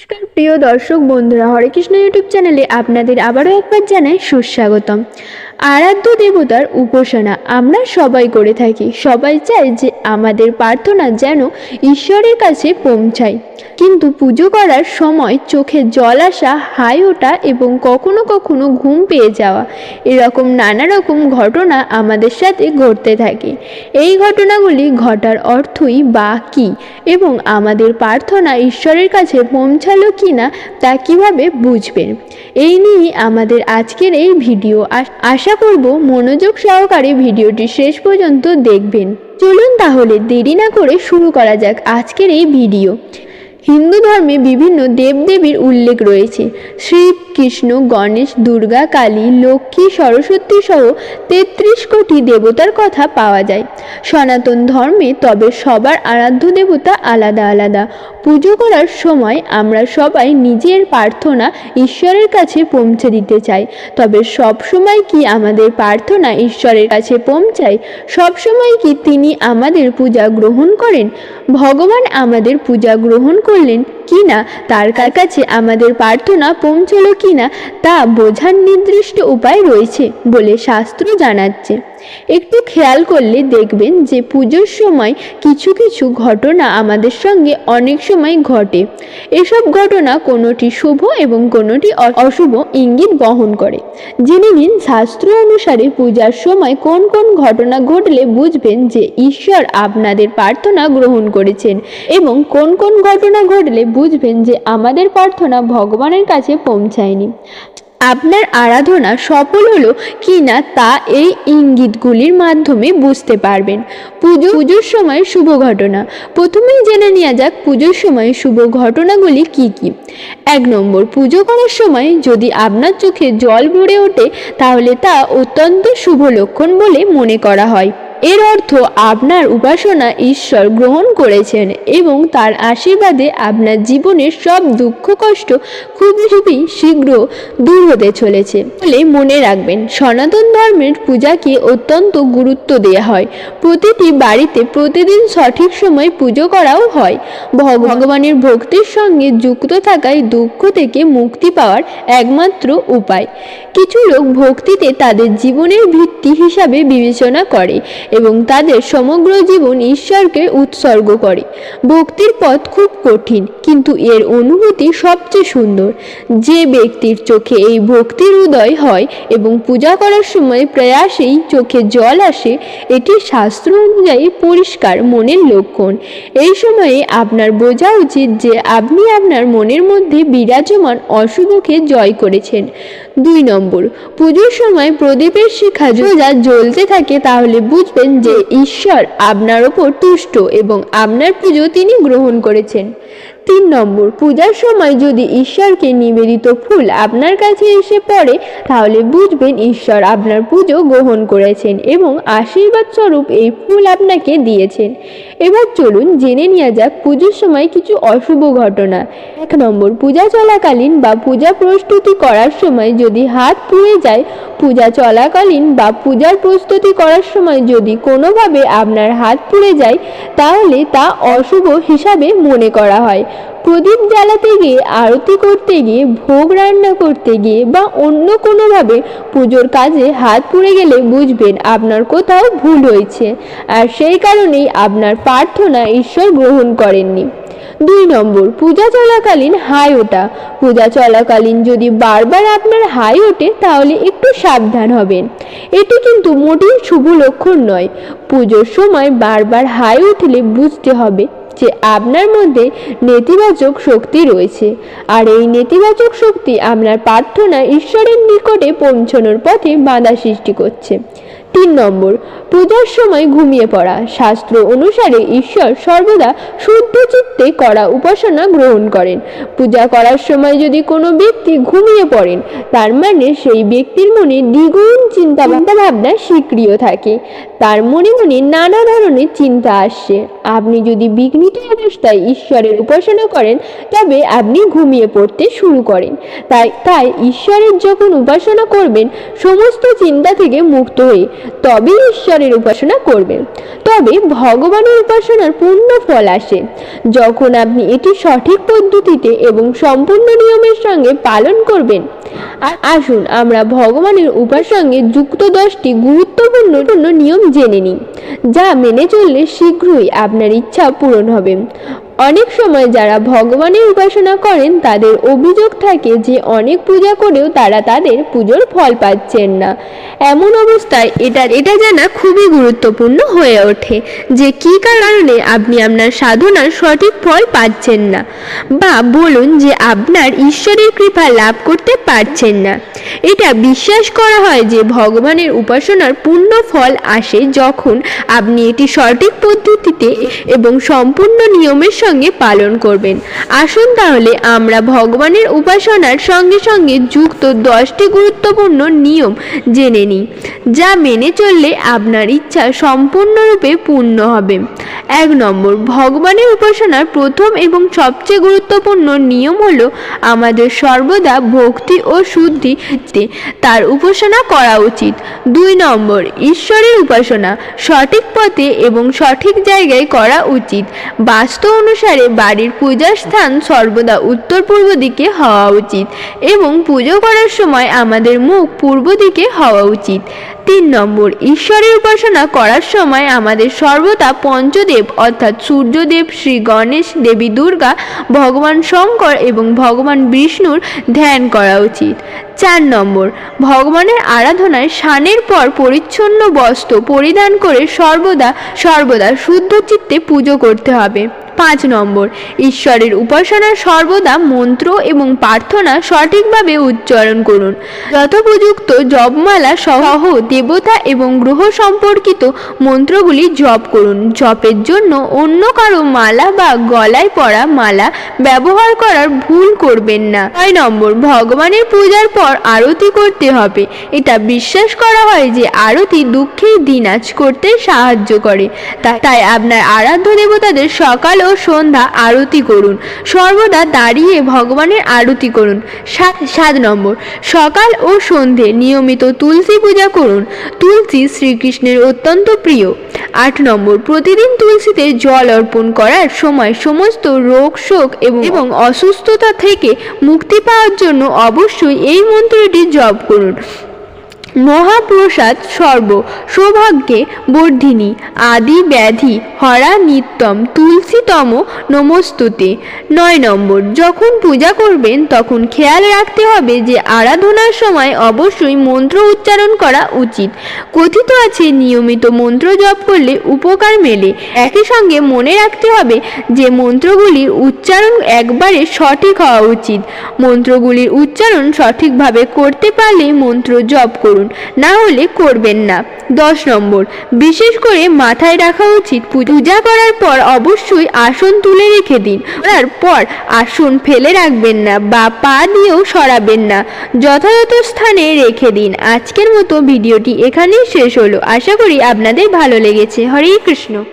নমস্কার প্রিয় দর্শক বন্ধুরা হরে কৃষ্ণ ইউটিউব চ্যানেলে আপনাদের আবারও একবার জানাই সুস্বাগতম। আরাধ্য দেবতার উপাসনা আমরা সবাই করে থাকি। সবাই চায় যে আমাদের প্রার্থনা যেন ঈশ্বরের কাছে পৌঁছায়। কিন্তু পুজো করার সময় চোখে জল আসা, হাই ওঠা এবং কখনো কখনো ঘুম পেয়ে যাওয়া, এরকম নানা রকম ঘটনা আমাদের সাথে ঘটতে থাকে। এই ঘটনাগুলি ঘটার অর্থই বা কী এবং আমাদের প্রার্থনা ঈশ্বরের কাছে পৌঁছালো কি না তা কীভাবে বুঝবেন? এই নিয়ে আমাদের আজকের এই ভিডিও। আশ- আশা করব মনোযোগ সহকারে ভিডিওটি শেষ পর্যন্ত দেখবেন। চলুন তাহলে দেরি না করে শুরু করা যাক আজকের এই ভিডিও। হিন্দু ধর্মে বিভিন্ন দেবদেবীর উল্লেখ রয়েছে। শিব কৃষ্ণ গণেশ, দুর্গা, কালী, লক্ষ্মী, সরস্বতী সহ তেত্রিশ কোটি দেবতার কথা পাওয়া যায়। সনাতন ধর্মে তবে সবার আরাধ্য দেবতা আলাদা আলাদা। পুজো করার সময় আমরা সবাই নিজের প্রার্থনা ঈশ্বরের কাছে পৌঁছে দিতে চাই। তবে সব সময় কি আমাদের প্রার্থনা ঈশ্বরের কাছে পৌঁছায়? সব সময় কি তিনি আমাদের পূজা গ্রহণ করেন? ভগবান আমাদের পূজা গ্রহণ করলেন কি না তার কাছে আমাদের প্রার্থনা পৌঁছলো কি না তা বোঝার নির্দিষ্ট উপায় রয়েছে, বলে শাস্ত্র জানাচ্ছে। একটু খেয়াল করলে দেখবেন যে পুজোর সময় কিছু কিছু ঘটনা আমাদের সঙ্গে অনেক সময় ঘটে। এসব ঘটনা কোনোটি শুভ এবং কোনোটি অশুভ ইঙ্গিত বহন করে। জেনে নিন শাস্ত্র অনুসারে পূজার সময় কোন কোন ঘটনা ঘটলে বুঝবেন যে ঈশ্বর আপনাদের প্রার্থনা গ্রহণ করেছেন এবং কোন কোন ঘটনা ঘটলে বুঝবেন যে আমাদের প্রার্থনা ভগবানের কাছে পৌঁছায়নি। আপনার আরাধনা সফল হলো কি না তা এই ইঙ্গিতগুলির মাধ্যমে বুঝতে পারবেন। পুজো পুজোর সময় শুভ ঘটনা। প্রথমেই জেনে নেওয়া যাক পুজোর সময় শুভ ঘটনাগুলি কি কি। এক নম্বর, পুজো করার সময় যদি আপনার চোখে জল ভরে ওঠে, তাহলে তা অত্যন্ত শুভ লক্ষণ বলে মনে করা হয়। এর অর্থ আপনার উপাসনা ঈশ্বর গ্রহণ করেছেন এবং তার আশীর্বাদে আপনার জীবনের সব দুঃখ, কষ্ট খুব খুবই শীঘ্র দূর হতে চলেছে। বলে মনে রাখবেন, সনাতন ধর্মের পূজাকে অত্যন্ত গুরুত্ব দেওয়া হয়। প্রতিটি বাড়িতে প্রতিদিন সঠিক সময় পুজো করাও হয়। ভগ- ভগবানের ভক্তির সঙ্গে যুক্ত থাকায় দুঃখ থেকে মুক্তি পাওয়ার একমাত্র উপায়। কিছু লোক ভক্তিতে তাদের জীবনের ভিত্তি হিসাবে বিবেচনা করে। এবং তাদের সমগ্র জীবন ঈশ্বরকে উৎসর্গ করে। ভক্তির পথ খুব কঠিন, কিন্তু এর অনুভূতি সবচেয়ে সুন্দর। যে ব্যক্তির চোখে এই ভক্তির উদয় হয় এবং পূজা করার সময় প্রয়াসেই চোখে জল আসে, এটি শাস্ত্র অনুযায়ী পরিষ্কার মনের লক্ষণ। এই সময়ে আপনার বোঝা উচিত যে আপনি আপনার মনের মধ্যে বিরাজমান অশুভকে জয় করেছেন। দুই নম্বর, পুজোর সময় প্রদীপের শিখা যা জ্বলতে থাকে তাহলে বুঝবেন যে ঈশ্বর আপনার ওপর তুষ্ট এবং আপনার পুজো তিনি গ্রহণ করেছেন। তিন নম্বর, পূজার সময় যদি ঈশ্বরকে নিবেদিত ফুল আপনার কাছে এসে পড়ে, তাহলে বুঝবেন ঈশ্বর আপনার পুজো গ্রহণ করেছেন এবং আশীর্বাদ স্বরূপ এই ফুল আপনাকে দিয়েছেন। এবার চলুন জেনে নেওয়া যাক পুজোর সময় কিছু অশুভ ঘটনা। এক নম্বর, পূজা চলাকালীন বা পূজা প্রস্তুতি করার সময় যদি হাত পুড়ে যায়, পূজা চলাকালীন বা পূজার প্রস্তুতি করার সময় যদি কোনোভাবে আপনার হাত পুড়ে যায়, তাহলে তা অশুভ হিসাবে মনে করা হয়। প্রদীপ জ্বালাতে গিয়ে, আরতি করতে গিয়ে, ভোগ রান্না করতে গিয়ে বা অন্য কোনোভাবে পুজোর কাজে হাত পুড়ে গেলে বুঝবেন আপনার কোথাও ভুল হয়েছে। আর সেই কারণেই আপনার প্রার্থনা ঈশ্বর গ্রহণ করেননি। দুই নম্বর, পূজা চলাকালীন হাই ওঠা। পূজা চলাকালীন যদি বারবার আপনার হাই ওঠে, তাহলে একটু সাবধান হবেন। এটি কিন্তু মোটেই শুভ লক্ষণ নয়। পুজোর সময় বারবার হাই উঠলে বুঝতে হবে যে আপনার মধ্যে নেতিবাচক শক্তি রয়েছে। আর এই নেতিবাচক শক্তি আপনার প্রার্থনা ঈশ্বরের নিকটে পৌঁছানোর পথে বাধা সৃষ্টি করছে। তিন নম্বর, পূজার সময় ঘুমিয়ে পড়া। শাস্ত্র অনুসারে ঈশ্বর সর্বদা শুদ্ধ চিত্তে করা উপাসনা গ্রহণ করেন। পূজা করার সময় যদি কোনো ব্যক্তি ঘুমিয়ে পড়েন, তার মানে সেই ব্যক্তির মনে দ্বিগুণ চিন্তা ভাবনা সক্রিয় থাকে। তার মনে মনে নানা ধরনের চিন্তা আসছে আপনি যদি বিঘ্নিত অবস্থায় ঈশ্বরের উপাসনা করেন, তবে আপনি ঘুমিয়ে পড়তে শুরু করেন। তাই তাই ঈশ্বরের যখন উপাসনা করবেন, সমস্ত চিন্তা থেকে মুক্ত হয়ে তবেই ঈশ্বরের উপাসনা করবেন। তবে ভগবানের উপাসনার পূর্ণ ফল আসে। যখন আপনি এটি সঠিক পদ্ধতিতে এবং সম্পূর্ণ নিয়মের সঙ্গে পালন করবেন আসুন আমরা ভগবানের উপাসনায় যুক্ত দশটি গুরুত্বপূর্ণ পূর্ণ নিয়ম জেনে নিন। যা মেনে চললে শীঘ্রই আপনার ইচ্ছা পূরণ হবে। অনেক সময় যারা ভগবানের উপাসনা করেন, তাদের অভিযোগ থাকে যে অনেক পূজা করেও তারা তাদের পুজোর ফল পাচ্ছেন না। এমন অবস্থায় এটা এটা জানা খুবই গুরুত্বপূর্ণ হয়ে ওঠে যে কী কারণে আপনি আপনার সাধনার সঠিক ফল পাচ্ছেন না বা বলুন যে আপনার ঈশ্বরের কৃপা লাভ করতে পারছেন না। এটা বিশ্বাস করা হয় যে ভগবানের উপাসনার পূর্ণ ফল আসে যখন আপনি এটি সঠিক পদ্ধতিতে এবং সম্পূর্ণ নিয়মের সঙ্গে পালন করবেন। আসুন তাহলে আমরা ভগবানের উপাসনার সঙ্গে সঙ্গে যুক্ত দশটি গুরুত্বপূর্ণ নিয়ম জেনে নিই, যা মেনে চললে আপনার ইচ্ছা সম্পূর্ণরূপে পূর্ণ হবে। এক নম্বর, ভগবানের উপাসনার প্রথম এবং সবচেয়ে গুরুত্বপূর্ণ নিয়ম হলো আমাদের সর্বদা ভক্তি ও শুদ্ধি তার উপাসনা করা উচিত। দুই নম্বর, ঈশ্বরের উপাসনা সঠিক পথে এবং সঠিক জায়গায় করা উচিত। বাস্তু অনুসারে বাড়ির পূজার স্থান সর্বদা উত্তর পূর্ব দিকে হওয়া উচিত এবং পুজো করার সময় আমাদের মুখ পূর্ব দিকে হওয়া উচিত। তিন নম্বর, ঈশ্বরের উপাসনা করার সময় আমাদের সর্বদা পঞ্চদেব অর্থাৎ সূর্যদেব, শ্রী গণেশ, দেবী দুর্গা, ভগবান শঙ্কর এবং ভগবান বিষ্ণুর ধ্যান করা উচিত। চার নম্বর, ভগবানের আরাধনায় স্নানের পর পরিচ্ছন্ন বস্ত্র পরিধান করে সর্বদা সর্বদা শুদ্ধ চিত্তে পুজো করতে হবে। পাঁচ নম্বর। ঈশ্বরের উপাসনা সর্বদা মন্ত্র এবং প্রার্থনা সঠিকভাবে উচ্চারণ করুন। যথোপযুক্ত জপমালা সহ দেবতা এবং গ্রহ সম্পর্কিত মন্ত্রগুলি জপ করুন। জপের জন্য অন্য কারও মালা বা গলায় পরা মালা ব্যবহার করার ভুল করবেন না। ছয় নম্বর, ভগবানের পূজার পর আরতি করতে হবে। এটা বিশ্বাস করা হয় যে আরতি দুঃখের দিনাজ করতে সাহায্য করে। তাই আপনার আরাধ্য দেবতাদের সকাল ও সন্ধ্যা আরতি করুন। সর্বদা দাঁড়িয়ে ভগবানের আরতি করুন। সাত নম্বর সকাল ও সন্ধে নিয়মিত তুলসী পূজা করুন। তুলসী শ্রীকৃষ্ণের অত্যন্ত প্রিয়। আট নম্বর প্রতিদিন তুলসীতে জল অর্পণ করার সময় সমস্ত রোগ শোক এবং এবং অসুস্থতা থেকে মুক্তি পাওয়ার জন্য অবশ্যই এই মন্ত্রটি জপ করুন। মহাপ্রসাদ সর্ব, সৌভাগ্যে বর্ধিনী, আদি ব্যাধি, হরা নিত্যম, তুলসীতম নমস্তুতে। নয় নম্বর, যখন পূজা করবেন তখন খেয়াল রাখতে হবে যে আরাধনার সময় অবশ্যই মন্ত্র উচ্চারণ করা উচিত। কথিত আছে নিয়মিত মন্ত্র জপ করলে উপকার মেলে। একই সঙ্গে মনে রাখতে হবে যে মন্ত্রগুলির উচ্চারণ একবারে সঠিক হওয়া উচিত। মন্ত্রগুলির উচ্চারণ সঠিকভাবে করতে পারলে মন্ত্র জপ করুন, না হলে করবেন না। দশ নম্বর, বিশেষ করে মাথায় রাখা উচিত পূজা করার পর অবশ্যই আসন তুলে রেখে দিন। করার পর আসন ফেলে রাখবেন না বা পা দিয়েও সরাবেন না। যথাযথ স্থানে রেখে দিন। আজকের মতো ভিডিওটি এখানেই শেষ হলো। আশা করি আপনাদের ভালো লেগেছে। হরে কৃষ্ণ।